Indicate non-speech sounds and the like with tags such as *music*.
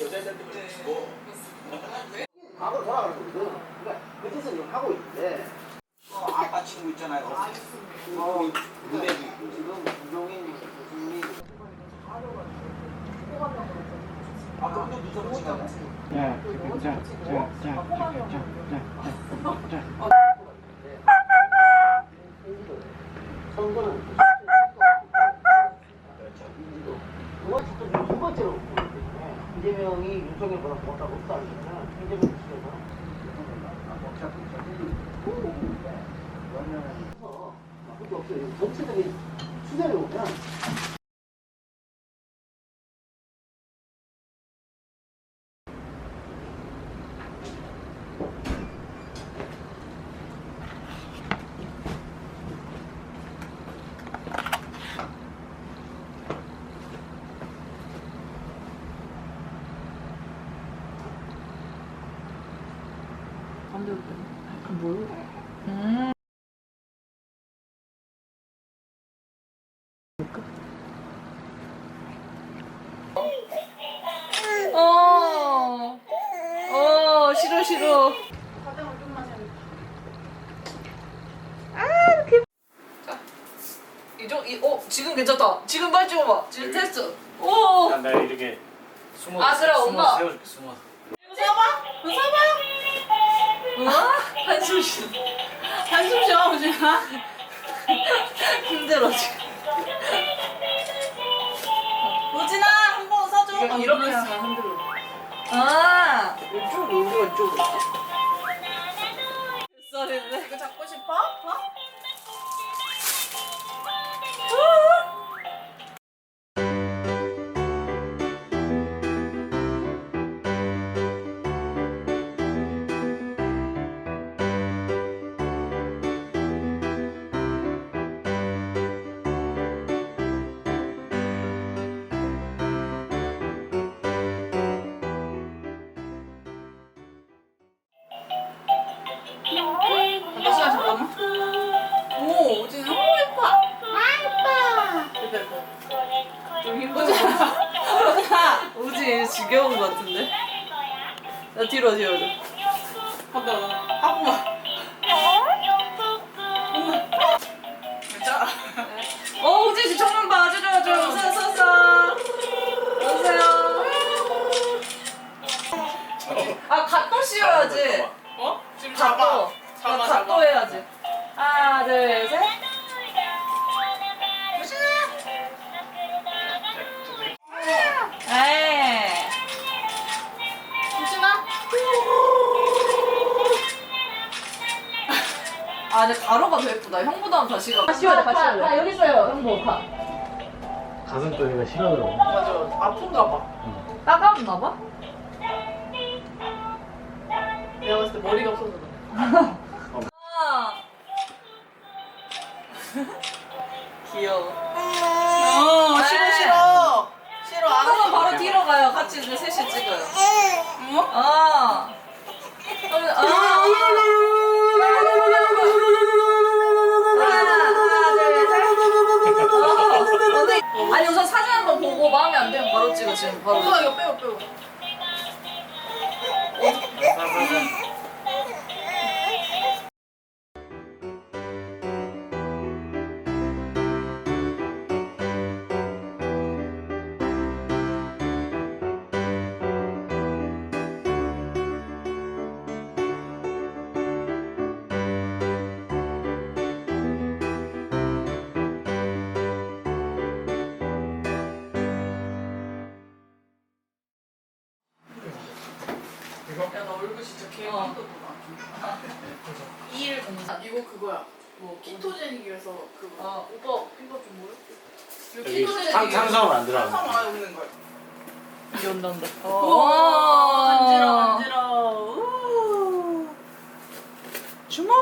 여자애들한테 주고. 과거로 돌아가는 거거든. 그러니까 그 짓을 지금 하고 있는데 어, 아빠 친구 있잖아요. 어, 무대도 있고. 지금 김종인 교수님이 아, 그럼 또 무서운 시간. 선거는 인지도 두 번째 또두 번째로 보기 때문에 이재명이 윤석열보다 못하고 없다는 거는 이재명 측에서는 어차피 저기 그러면 서 그게 없어요. 전체적인 추세를 보면 어. 어 싫어 싫어. 아 이렇게. 자 이쪽 이어 지금 괜찮다. 지금 빨리 찍어봐. 지금 테스트. 오. 나 이렇게 숨어 아, 그래, 숨어 엄마. 세워줄게 숨어 서봐. 서봐. 우와 한숨 쉬. 한숨 쉬어 오지마. 힘들어 지금. 우진아 한번 사줘. 이거 이렇게 했으면 흔들어. 아 이쪽으로 우리가 이쪽으로. 오 우진 너무 예뻐. 아 예뻐. 예뻐 예뻐. 좀 힘들어. 우진아. 우지 지겨운 것 같은데. 나 뒤로 뒤로. 봐봐 한 번만. 괜찮아. 어 정면 봐. 아 갓도 씌워야지. 어? 지금. 잡아 갓도 아 근데 가로가 더 예쁘다. 형보다는 다시 가. 다시 씌워야 돼. 다시 씌워야 돼. 여기 있어요. 형보 가. 가슴뼈가 싫어하더라고 맞아. 아픈가 봐. 따가웠나 봐. 내가 봤을 때 머리가 없어서 그래. 아. *laughs* 귀여워. 어 싫어 싫어. 싫어 안 해. 바로 뒤로 가요. 같이 이제 셋이 찍어요. 응? 아. 보고 마음에 안 들면 바로 찍어 지금 바로. 이거 빼고 빼고. 진짜 개 어. 힘들구나. 2일 공사. 아, 이거 그거야. 뭐 키토제닉이라서 그거. 아 오빠 이거 좀 뭐야? 이거 여기 키토제닉. 탄, 탄수화물 안 들어가 탄수화물 안 없는 거야. 이제 온다 온다. 우와 간지러 간지러. 우. 주모.